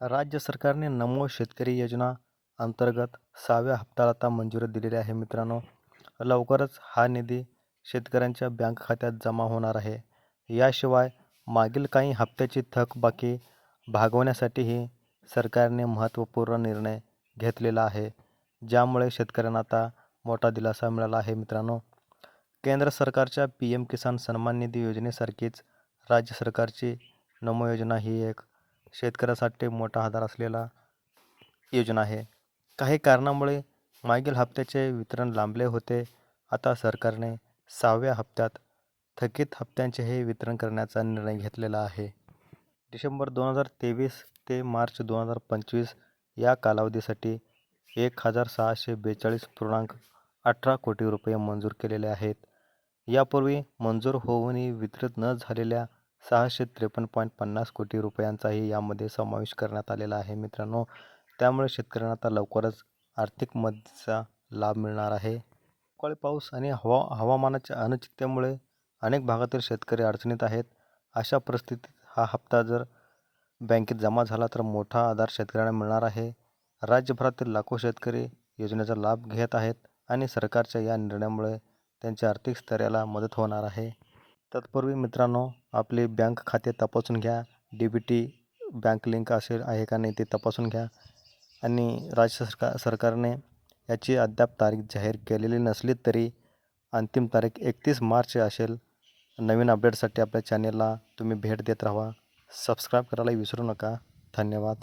राज्य सरकारने नमो शेतकरी योजना अंतर्गत सहाव्या हप्त्याला आता मंजुरी दिलेली आहे मित्रांनो. लवकरच हा निधी शेतकऱ्यांच्या बँक खात्यात जमा होणार आहे. याशिवाय मागील काही हप्त्याची थकबाकी भागवण्यासाठीही सरकारने महत्त्वपूर्ण निर्णय घेतलेला आहे ज्यामुळे शेतकऱ्यांना आता मोठा दिलासा मिळाला आहे मित्रांनो. केंद्र सरकारच्या पी एम किसान सन्मान निधी योजनेसारखीच राज्य सरकारची नमो योजना ही एक शेतकऱ्यासाठी मोठा आधार असलेला योजना आहे. काही कारणामुळे मागील हप्त्याचे वितरण लांबले होते. आता सरकारने सहाव्या हप्त्यात थकीत हप्त्यांचेही वितरण करण्याचा निर्णय घेतलेला आहे. डिसेंबर दोन हजार तेवीस ते मार्च दोन हजार पंचवीस या कालावधीसाठी एक हजार सहाशे बेचाळीस पूर्णांक अठरा कोटी रुपये मंजूर केलेले आहेत. यापूर्वी मंजूर होऊनही वितरित न झालेल्या सहाशे त्रेपन्न पॉईंट पन्नास कोटी रुपयांचाही यामध्ये समावेश करण्यात आलेला आहे मित्रांनो. त्यामुळे शेतकऱ्यांना आता लवकरच आर्थिक मदतीचा लाभ मिळणार आहे. अवकाळी पाऊस आणि हवा हवामानाच्या अनिश्चिततेमुळे अनेक भागातील शेतकरी अडचणीत आहेत. अशा परिस्थितीत हा हप्ता जर बँकेत जमा झाला तर मोठा आधार शेतकऱ्यांना मिळणार आहे. राज्यभरातील लाखो शेतकरी योजनेचा लाभ घेत आहेत आणि सरकारच्या या निर्णयामुळे त्यांच्या आर्थिक स्तराला मदत होणार आहे. तत्पूर्वी मित्रांनो आपले बँक खाते तपासून घ्या. D B T bank link असेल आहे का नाही ते तपासून घ्या. आणि राज्य सरकार सरकारने याची अद्याप तारीख जाहीर केलेली नसली तरी अंतिम तारीख एकतीस मार्च असेल. नवीन अपडेटसाठी आपल्या चॅनेलला तुम्ही भेट देत राहा. सबस्क्राईब करायला विसरू नका. धन्यवाद.